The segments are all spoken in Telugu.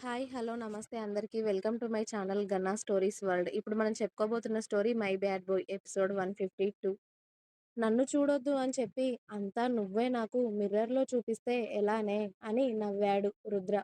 హాయ్. హలో. నమస్తే అందరికీ. Welcome to my channel 'Ganna stories world'. ఇప్పుడు మనం చెప్పుకోబోతున్న story 'my bad boy' episode 152. నన్ను చూడొద్దు అని చెప్పి అంతా నువ్వే నాకు మిర్రర్‌లో చూపిస్తే ఎలానే అని నవ్వాడు రుద్ర.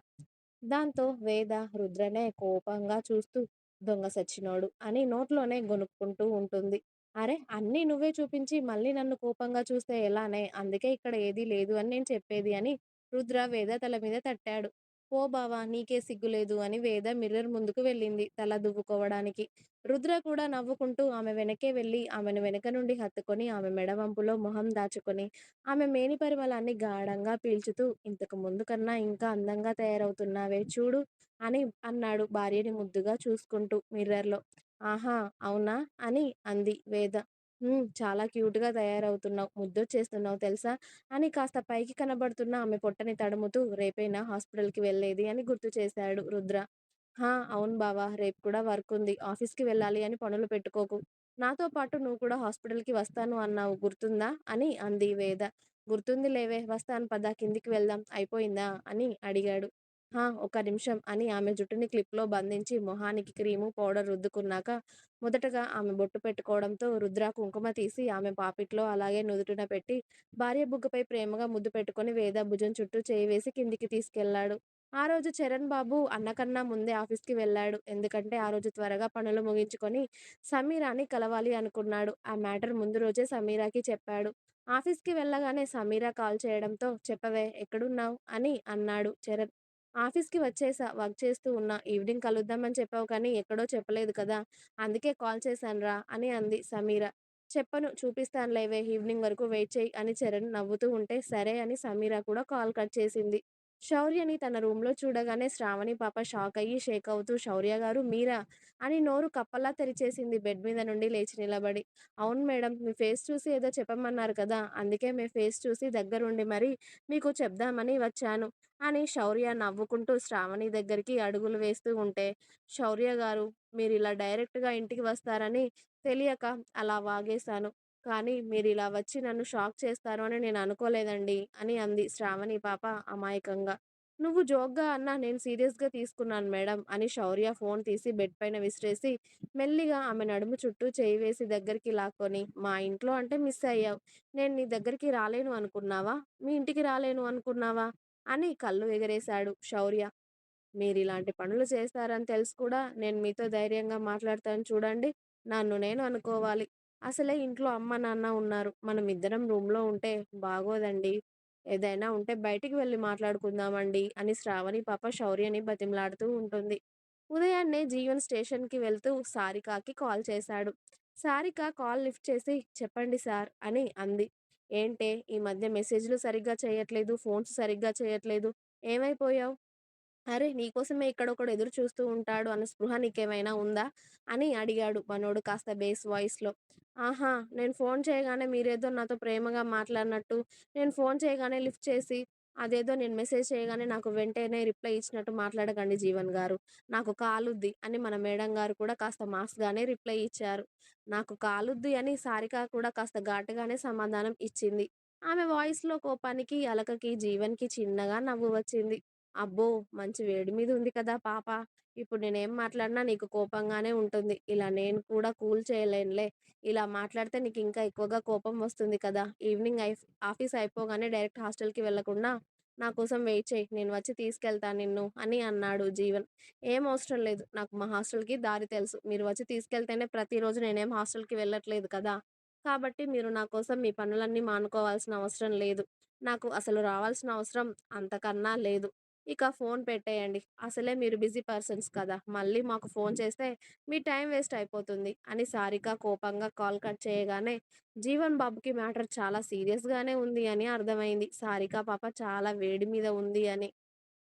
దాంతో వేద రుద్రనే కోపంగా చూస్తూ దొంగ సచ్చినోడు అని నోట్లోనే గొనుక్కుంటూ ఉంటుంది. అరే అన్నీ నువ్వే చూపించి మళ్ళీ నన్ను కోపంగా చూస్తే ఎలానే అందుకే ఇక్కడ ఏదీ లేదు అని నేను చెప్పేది అని రుద్ర వేద తల మీద తట్టాడు. ఓ బావా నీకే సిగ్గులేదు అని వేద మిర్రర్ ముందుకు వెళ్ళింది తల దువ్వుకోవడానికి. రుద్ర కూడా నవ్వుకుంటూ ఆమె వెనకే వెళ్ళి ఆమెను వెనక నుండి హత్తుకొని ఆమె మెడవంపులో మొహం దాచుకొని ఆమె మేని పరిమళాన్ని గాఢంగా పీల్చుతూ ఇంతకు ముందు కన్నా ఇంకా అందంగా తయారవుతున్నావే చూడు అని అన్నాడు భార్యని ముద్దుగా చూసుకుంటూ మిర్రర్‌లో. ఆహా! అవునా? అని అంది వేద. హ్మ్. చాలా క్యూట్‌గా తయారవుతున్నావు. ముద్దొచ్చేస్తున్నావు తెలుసా? అని కాస్త పైకి కనబడుతున్న ఆమె పొట్టని తడుముతూ రేపేనా హాస్పిటల్‌కి వెళ్ళేది అని గుర్తు చేశాడు రుద్ర. హా! అవును బావా! రేపు కూడా వర్కుంది. ఆఫీస్‌కి వెళ్ళాలి అని పనులు పెట్టుకోకు. నాతో పాటు నువ్వు కూడా హాస్పిటల్‌కి వస్తాను అన్నావు గుర్తుందా? అని అంది వేద. గుర్తుంది లేవే వస్తాను పద కిందికి వెళ్దాం. అయిపోయిందా? అని అడిగాడు. హా! ఒక నిమిషం అని ఆమె జుట్టుని క్లిప్‌లో బంధించి మొహానికి క్రీము, పౌడర్ రుద్దుకున్నాక మొదటగా ఆమె బొట్టు పెట్టుకోవడంతో రుద్ర కుంకుమ తీసి ఆమె పాపిట్లో అలాగే నుదుటిన పెట్టి భార్య బుగ్గపై ప్రేమగా ముద్దు పెట్టుకొని వేద భుజం చుట్టూ చేయి వేసి కిందికి తీసుకెళ్ళాడు. ఆ రోజు చరణ్ బాబు అన్నకన్నా ముందే ఆఫీస్‌కి వెళ్ళాడు. ఎందుకంటే ఆ రోజు త్వరగా పనులు ముగించుకొని సమీరాని కలవాలి అనుకున్నాడు. ఆ మ్యాటర్ ముందు రోజే సమీరాకి చెప్పాడు. ఆఫీస్‌కి వెళ్ళగానే సమీర కాల్ చేయడంతో చెప్పవే ఎక్కడున్నావ్? అని అన్నాడు చరణ్. ఆఫీస్‌కి వచ్చేసా. వర్క్ చేస్తూ ఉన్నా. ఈవినింగ్ కలుద్దామని చెప్పావు కానీ ఎక్కడో చెప్పలేదు కదా! అందుకే కాల్ చేశానురా అని అంది సమీర. చెప్పను చూపిస్తాను లేవే ఈవినింగ్ వరకు వెయిట్ చేయి అని చరణ్ నవ్వుతూ ఉంటే సరే అని సమీర కూడా కాల్ కట్ చేసింది. శౌర్యని తన రూమ్‌లో చూడగానే శ్రావణి పాప షాక్ అయ్యి షేక్ అవుతూ శౌర్య గారు మీరా? అని నోరు కప్పలా తెరిచేసింది బెడ్ మీద నుండి లేచి నిలబడి. అవును మేడం. మీ ఫేస్ చూసి ఏదో చెప్పమన్నారు కదా! అందుకే మీ ఫేస్ చూసి దగ్గరుండి మరి మీకు చెప్దామని వచ్చాను అని శౌర్య నవ్వుకుంటూ శ్రావణి దగ్గరికి అడుగులు వేస్తూ ఉంటే శౌర్య గారు మీరిలా డైరెక్ట్‌గా ఇంటికి వస్తారని తెలియక అలా వాగేశాను. కానీ మీరు ఇలా వచ్చి నన్ను షాక్ చేస్తారు అని నేను అనుకోలేదండి అని అంది శ్రావణి పాప అమాయకంగా. నువ్వు జోక్‌గా అన్నా నేను సీరియస్‌గా తీసుకున్నాను మేడం అని శౌర్య ఫోన్ తీసి బెడ్ పైన విసిరేసి మెల్లిగా ఆమె నడుము చుట్టూ చేయి వేసి దగ్గరికి లాక్కొని మా ఇంట్లో అంటే మిస్ అయ్యావు నేను నీ దగ్గరికి రాలేను అనుకున్నావా? మీ ఇంటికి రాలేను అనుకున్నావా? అని కళ్ళు ఎగరేశాడు శౌర్య. మీరు ఇలాంటి పనులు చేస్తారని తెలిసి కూడా నేను మీతో ధైర్యంగా మాట్లాడతాను చూడండి. నన్ను నేను అనుకోవాలి. అసలే ఇంట్లో అమ్మ, నాన్న ఉన్నారు. మనమిద్దరం రూమ్‌లో ఉంటే బాగోదండి ఏదైనా ఉంటే బయటికి వెళ్ళి మాట్లాడుకుందామండి అని శ్రావణి పాప శౌర్యని బతిమలాడుతూ ఉంటుంది. ఉదయాన్నే జీవన్ స్టేషన్‌కి వెళ్తూ సారికకి కాల్ చేశాడు. సారిక కాల్ లిఫ్ట్ చేసి చెప్పండి సార్ అని అంది. ఏంటే ఈ మధ్య మెసేజ్‌లు సరిగ్గా చేయట్లేదు. ఫోన్స్ సరిగ్గా చేయట్లేదు. ఏమైపోయావు అరే నీకోసమే ఇక్కడొకడు ఎదురు చూస్తూ ఉంటాడు అన్న స్పృహ నీకేమైనా ఉందా? అని అడిగాడు మనోడు కాస్త బేస్ వాయిస్‌లో. ఆహా! నేను ఫోన్ చేయగానే మీరేదో నాతో ప్రేమగా మాట్లాడినట్టు, నేను ఫోన్ చేయగానే లిఫ్ట్ చేసి, అదేదో నేను మెసేజ్ చేయగానే నాకు వెంటనే రిప్లై ఇచ్చినట్టు మాట్లాడకండి జీవన్ గారు. నాకు కాలుద్ది అని మన మేడం గారు కూడా కాస్త మాస్‌గానే రిప్లై ఇచ్చారు. నాకు కాలుద్ది అని సారిక కూడా కాస్త ఘాటుగానే సమాధానం ఇచ్చింది. ఆమె వాయిస్‌లో కోపానికి, అలకకి జీవన్‌కి చిన్నగా నవ్వు వచ్చింది. అబ్బో! మంచి వేడి మీద ఉంది కదా పాప. ఇప్పుడు నేనేం మాట్లాడినా నీకు కోపంగానే ఉంటుంది. ఇలా నేను కూడా కూల్ చేయలేనులే. ఇలా మాట్లాడితే నీకు ఇంకా ఎక్కువగా కోపం వస్తుంది కదా! ఈవినింగ్ ఐ ఆఫీస్ అయిపోగానే డైరెక్ట్ హాస్టల్‌కి వెళ్ళకుండా నా కోసం వెయిట్ చేయి నేను వచ్చి తీసుకెళ్తాను నిన్ను అని అన్నాడు జీవన్. ఏం అవసరం లేదు. నాకు మా హాస్టల్‌కి దారి తెలుసు. మీరు వచ్చి తీసుకెళ్తేనే ప్రతిరోజు నేనేం హాస్టల్‌కి వెళ్ళట్లేదు కదా! కాబట్టి మీరు నా కోసం మీ పనులన్నీ మానుకోవాల్సిన అవసరం లేదు. నాకు అసలు రావాల్సిన అవసరం అంతకన్నా లేదు. ఇక ఫోన్ పెట్టేయండి. అసలే మీరు బిజీ పర్సన్స్ కదా! మళ్ళీ మాకు ఫోన్ చేస్తే మీ టైం వేస్ట్ అయిపోతుంది అని సారిక కోపంగా కాల్ కట్ చేయగానే జీవన్ బాబుకి మ్యాటర్ చాలా సీరియస్‌గానే ఉంది అని అర్థమైంది. సారిక పాప చాలా వేడి మీద ఉంది అని.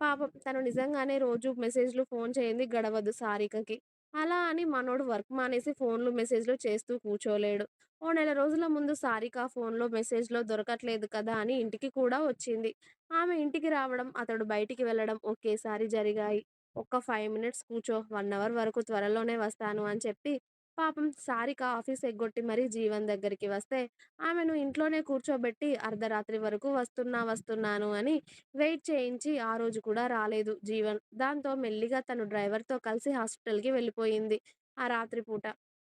పాపం తను నిజంగానే రోజు మెసేజ్‌లు, ఫోన్ చేయంది గడవదు సారికకి. అలా అని మనోడు వర్క్ మానేసి ఫోన్‌లు, మెసేజ్‌లు చేస్తూ కూర్చోలేడు. ఓ నెల రోజుల ముందు సారిక ఫోన్‌లో, మెసేజ్‌లో దొరకట్లేదు కదా అని ఇంటికి కూడా వచ్చింది. ఆమె ఇంటికి రావడం, అతడు బయటికి వెళ్ళడం ఒకేసారి జరిగాయి. ఒక్క ఫైవ్ మినిట్స్ కూర్చో. వన్ అవర్ వరకు త్వరలోనే వస్తాను అని చెప్పి పాపం సారిక ఆఫీస్ ఎగ్గొట్టి మరీ జీవన్ దగ్గరికి వస్తే ఆమెను ఇంట్లోనే కూర్చోబెట్టి అర్ధరాత్రి వరకు వస్తున్నా వస్తున్నాను అని వెయిట్ చేయించి ఆ రోజు కూడా రాలేదు జీవన్. దాంతో మెల్లిగా తను డ్రైవర్తో కలిసి హాస్పిటల్కి వెళ్ళిపోయింది ఆ రాత్రి పూట.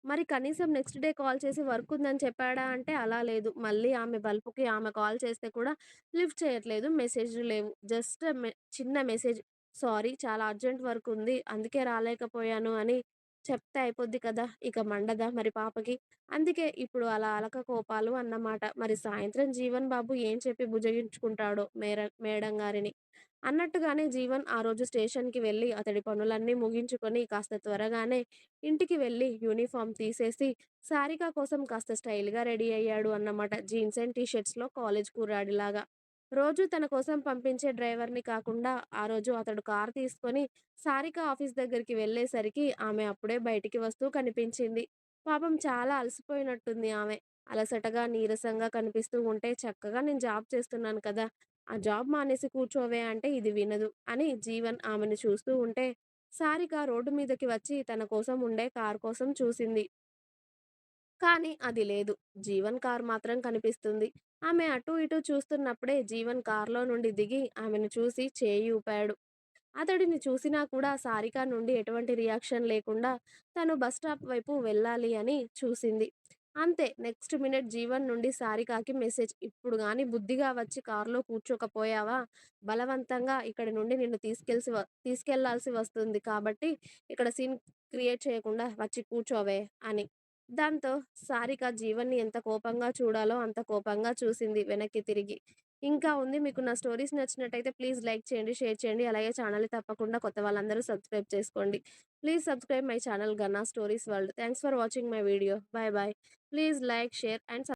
మరి కనీసం నెక్స్ట్ డే కాల్ చేసి వర్క్ ఉందని చెప్పాడా అంటే అలా లేదు. మళ్ళీ ఆమె బల్పుకి ఆమె కాల్ చేస్తే కూడా లిఫ్ట్ చేయట్లేదు మెసేజ్లు లేవు. జస్ట్ మె చిన్న మెసేజ్ సారీ చాలా అర్జెంట్ వర్క్ ఉంది అందుకే రాలేకపోయాను అని చెప్తే అయిపోద్ది కదా! ఇక మండదా మరి పాపకి? అందుకే ఇప్పుడు అలా అలక కోపాలు అన్నమాట. మరి సాయంత్రం జీవన్ బాబు ఏం చెప్పి భుజగించుకుంటాడో మేర మేడం గారిని. అన్నట్టుగానే జీవన్ ఆ రోజు స్టేషన్‌కి వెళ్ళి అతడి పనులన్నీ ముగించుకొని కాస్త త్వరగానే ఇంటికి వెళ్ళి యూనిఫార్మ్ తీసేసి సారిక కోసం కాస్త స్టైల్‌గా రెడీ అయ్యాడు అన్నమాట. జీన్స్ అండ్ టీషర్ట్స్లో కాలేజ్ కుర్రాడిలాగా. రోజు తన కోసం పంపించే డ్రైవర్‌ని కాకుండా ఆ రోజు అతడు కారు తీసుకొని సారిక ఆఫీస్ దగ్గరికి వెళ్ళేసరికి ఆమె అప్పుడే బయటికి వస్తూ కనిపించింది. పాపం చాలా అలసిపోయినట్టుంది ఆమె. అలసటగా, నీరసంగా కనిపిస్తూ ఉంటే చక్కగా నేను జాబ్ చేస్తున్నాను కదా! ఆ జాబ్ మానేసి కూర్చోవే అంటే ఇది వినదు అని జీవన్ ఆమెను చూస్తూ ఉంటే సారిక రోడ్డు మీదకి వచ్చి తన కోసం ఉండే కారు కోసం చూసింది. కానీ అది లేదు. జీవన్ కార్ మాత్రం కనిపిస్తుంది. ఆమె అటూ ఇటూ చూస్తున్నప్పుడే జీవన్ కారులో నుండి దిగి ఆమెను చూసి చేయి ఊపాడు. అతడిని చూసినా కూడా సారిక నుండి ఎటువంటి రియాక్షన్ లేకుండా తను బస్ స్టాప్ వైపు వెళ్ళాలి అని చూసింది. అంతే నెక్స్ట్ మినిట్ జీవన్ నుండి సారికాకి మెసేజ్ ఇప్పుడు కానీ బుద్ధిగా వచ్చి కారులో కూర్చోకపోయావా బలవంతంగా ఇక్కడి నుండి నిన్ను తీసుకెళ్ళి తీసుకెళ్ళాల్సి వస్తుంది కాబట్టి ఇక్కడ సీన్ క్రియేట్ చేయకుండా వచ్చి కూర్చోవే అని. దాంతో సారిక జీవన్‌ని ఎంత కోపంగా చూడాలో అంత కోపంగా చూసింది వెనక్కి తిరిగి. ఇంకా ఉంది. మీకు నా స్టోరీస్ నచ్చినట్టయితే ప్లీజ్ లైక్ చేయండి, షేర్ చేయండి. అలాగే ఛానల్‌ని తప్పకుండా కొత్త వాళ్ళందరూ సబ్స్క్రైబ్ చేసుకోండి. Please subscribe my channel 'Ganna stories world'. Thanks for watching my video. Bye bye please like, share and